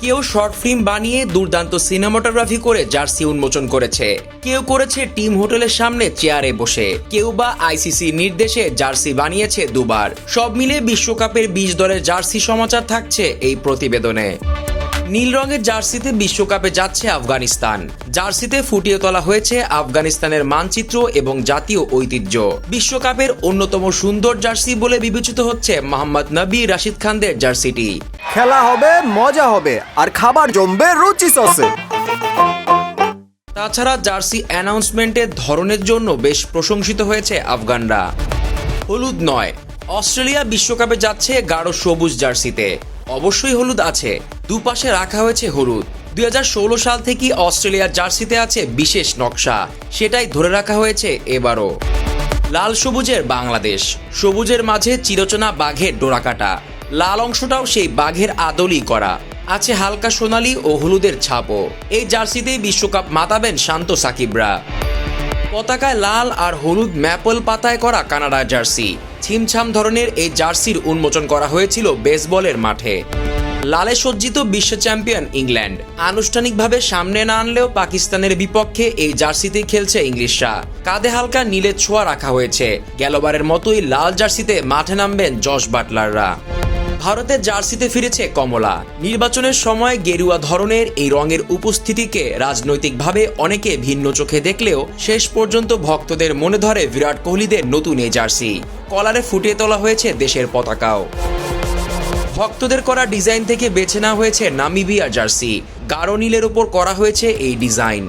কেউ short film বানিয়ে দুর্দান্ত সিনেমাটোগ্রাফি করে জার্সি উন্মোচন করেছে। কেউ করেছে টিম হোটেলের সামনে চেয়ারে বসে। কেউ বা আইসিসি নির্দেশে জার্সি বানিয়েছে দুবার। সব মিলে বিশ্বকাপের বিশ দলের জার্সি সমাচার থাকছে এই প্রতিবেদনে। নীল রঙের জার্সিতে বিশ্বকাপে যাচ্ছে আফগানিস্তান। জার্সিতে ফুটিয়ে তোলা হয়েছে আফগানিস্তানের মানচিত্র এবং জাতীয় ঐতিহ্য। বিশ্বকাপের অন্যতম সুন্দর জার্সি বলে বিবেচিত হচ্ছে মোহাম্মদ নবী রাশিদ খানদের জার্সিটি। খেলা হবে, মজা হবে, আর খাবার জমবে রুচি সসে। তাছাড়া জার্সি অ্যানাউন্সমেন্টের ধরনের জন্য বেশ প্রশংসিত হয়েছে আফগানরা। হলুদ নয়, অস্ট্রেলিয়া বিশ্বকাপে যাচ্ছে গাঢ় সবুজ জার্সিতে। অবশ্যই হলুদ আছে, দুপাশে রাখা হয়েছে হলুদ। দুই হাজার ষোলো সাল থেকে অস্ট্রেলিয়ার জার্সিতে আছে বিশেষ নকশা, সেটাই ধরে রাখা হয়েছে এবারও। লাল সবুজের বাংলাদেশ, সবুজের মাঝে চিরচনা বাঘের ডোরাকাটা। লাল অংশটাও সেই বাঘের আদলই করা। আছে হালকা সোনালি ও হলুদের ছাপও। এই জার্সিতেই বিশ্বকাপ মাতাবেন শান্ত সাকিবরা। পতাকায় লাল আর হলুদ ম্যাপল পাতায় করা কানাডা জার্সি। ছিমছাম ধরনের এই জার্সির উন্মোচন করা হয়েছিল বেসবলের মাঠে। লালে সজ্জিত বিশ্ব চ্যাম্পিয়ন ইংল্যান্ড। আনুষ্ঠানিকভাবে সামনে না আনলেও পাকিস্তানের বিপক্ষে এই জার্সিতেই খেলছে ইংলিশরা। কাঁধে হালকা নীলের ছোঁয়া রাখা হয়েছে। গেলবারের মতোই লাল জার্সিতে মাঠে নামবেন জশ বাটলাররা। ভারতের জার্সিতে ফিরেছে কমলা। নির্বাচনের সময় গেরুয়া ধরনের এই রঙের উপস্থিতিকে রাজনৈতিকভাবে অনেকে ভিন্ন চোখে দেখলেও শেষ পর্যন্ত ভক্তদের মনে ধরে বিরাট কোহলিদের নতুন এই জার্সি। কলারে ফুটিয়ে তোলা হয়েছে দেশের পতাকাও। ভক্তদের করা ডিজাইন থেকে বেছে নেওয়া হয়েছে নামিবিয়া জার্সি। গাঢ় নীলের উপর করা হয়েছে এই ডিজাইন।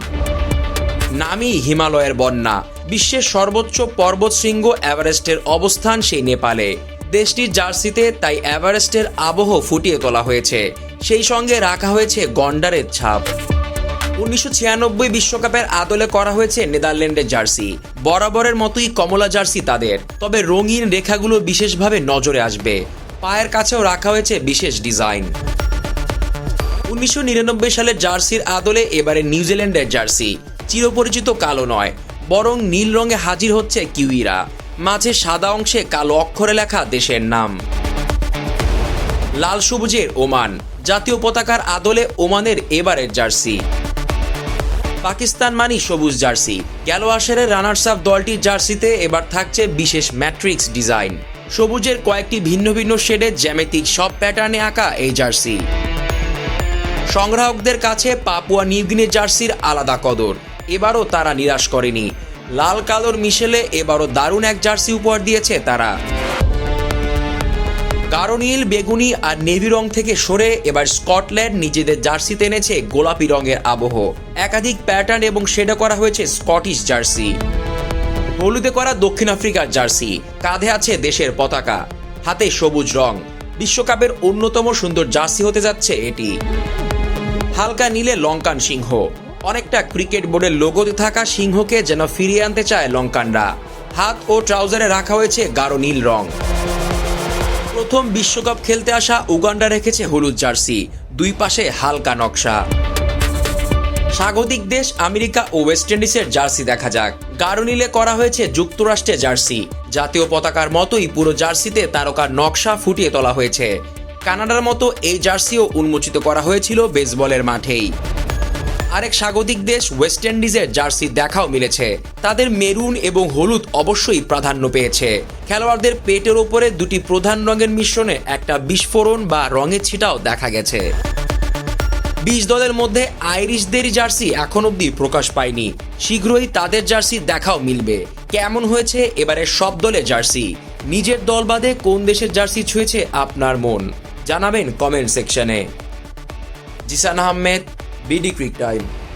নামি হিমালয়ের বন্যা। বিশ্বের সর্বোচ্চ পর্বত শৃঙ্গ এভারেস্টের অবস্থান সেই নেপালে। দেশটির জার্সিতে তাই এভারেস্টের আবহ ফুটিয়ে তোলা হয়েছে। সেই সঙ্গে রাখা হয়েছে গন্ডারের ছাপ। উনিশশো বিশ্বকাপের আদলে করা হয়েছে নেদারল্যান্ডের জার্সি। বরাবরের মতোই কমলা জার্সি তাদের। তবে রঙিন রেখাগুলো বিশেষভাবে নজরে আসবে। পায়ের কাছেও রাখা হয়েছে বিশেষ ডিজাইন। উনিশশো নিরানব্বই সালের জার্সির আদলে এবারে নিউজিল্যান্ডের জার্সি। চিরপরিচিত কালো নয়, বরং নীল রঙে হাজির হচ্ছে কিউইরা। মাঝে সাদা অংশে কালো অক্ষরে লেখা দেশের নাম। লাল সবুজের ওমান, জাতীয় পতাকার আদলে ওমানের এবারের জার্সি। পাকিস্তান মানি সবুজ জার্সি, গেল আসরের রানার্স আপ দলটির জার্সিতে এবার থাকছে বিশেষ ম্যাট্রিক্স ডিজাইন। সবুজের কয়েকটি ভিন্ন ভিন্ন শেডে জ্যামিতিক সব প্যাটার্নে আঁকা এই জার্সি। সংগ্রাহকদের কাছে পাপুয়া নিউগিনির জার্সির আলাদা কদর, এবারও তারা নিরাশ করেনি। লাল কালোর মিশেলে এবারও দারুণ এক জার্সি উপহার দিয়েছে তারা। গাঢ় নীল বেগুনি আর নেভি রং থেকে সরে এবার স্কটল্যান্ড নিজেদের জার্সিতে এনেছে গোলাপি রঙের আবহ। একাধিক প্যাটার্ন এবং শেডে করা হয়েছে স্কটিশ জার্সি। হলুদে করা দক্ষিণ আফ্রিকার জার্সি, কাঁধে আছে দেশের পতাকা, হাতে সবুজ রং। বিশ্বকাপের অন্যতম সুন্দর জার্সি হতে যাচ্ছে এটি। হালকা নীলে লঙ্কান সিংহ। অনেকটা ক্রিকেট বোর্ডের লোগোতে থাকা সিংহকে যেন ফিরিয়ে আনতে চায় লঙ্কানরা। হাত ও ট্রাউজারে রাখা হয়েছে গাঢ় নীল রং। প্রথম বিশ্বকাপ খেলতে আসা উগান্ডা রেখেছে হলুদ জার্সি, দুই পাশে হালকা নকশা। স্বাগতিক দেশ আমেরিকা ও ওয়েস্ট ইন্ডিজের জার্সি দেখা যাক। গাঢ় নীলে করা হয়েছে যুক্তরাষ্ট্রের জার্সি। জাতীয় পতাকার মতোই পুরো জার্সিতে তারকার নকশা ফুটিয়ে তোলা হয়েছে। কানাডার মতো এই জার্সিও উন্মোচিত করা হয়েছিল বেসবলের মাঠেই। আরেক স্বাগতিক দেশ ওয়েস্ট ইন্ডিজের জার্সি দেখাও মিলেছে। তাদের মেরুন এবং হলুদ অবশ্যই প্রাধান্য পেয়েছে। খেলোয়াড়দের পেটের ওপরে দুটি প্রধান রঙের মিশ্রণে একটা বিস্ফোরণ বা রঙের ছিটাও দেখা গেছে। বিশ দলের মধ্যে আইরিশদের জার্সি এখন অবধি প্রকাশ পায়নি। শীঘ্রই তাদের জার্সি দেখাও মিলবে। কেমন হয়েছে এবারে সব দলের জার্সি? নিজের দল বাদে কোন দেশের জার্সি ছুঁয়েছে আপনার মন? জানাবেন কমেন্ট সেকশনে Jisan Ahmed BD Creek Time.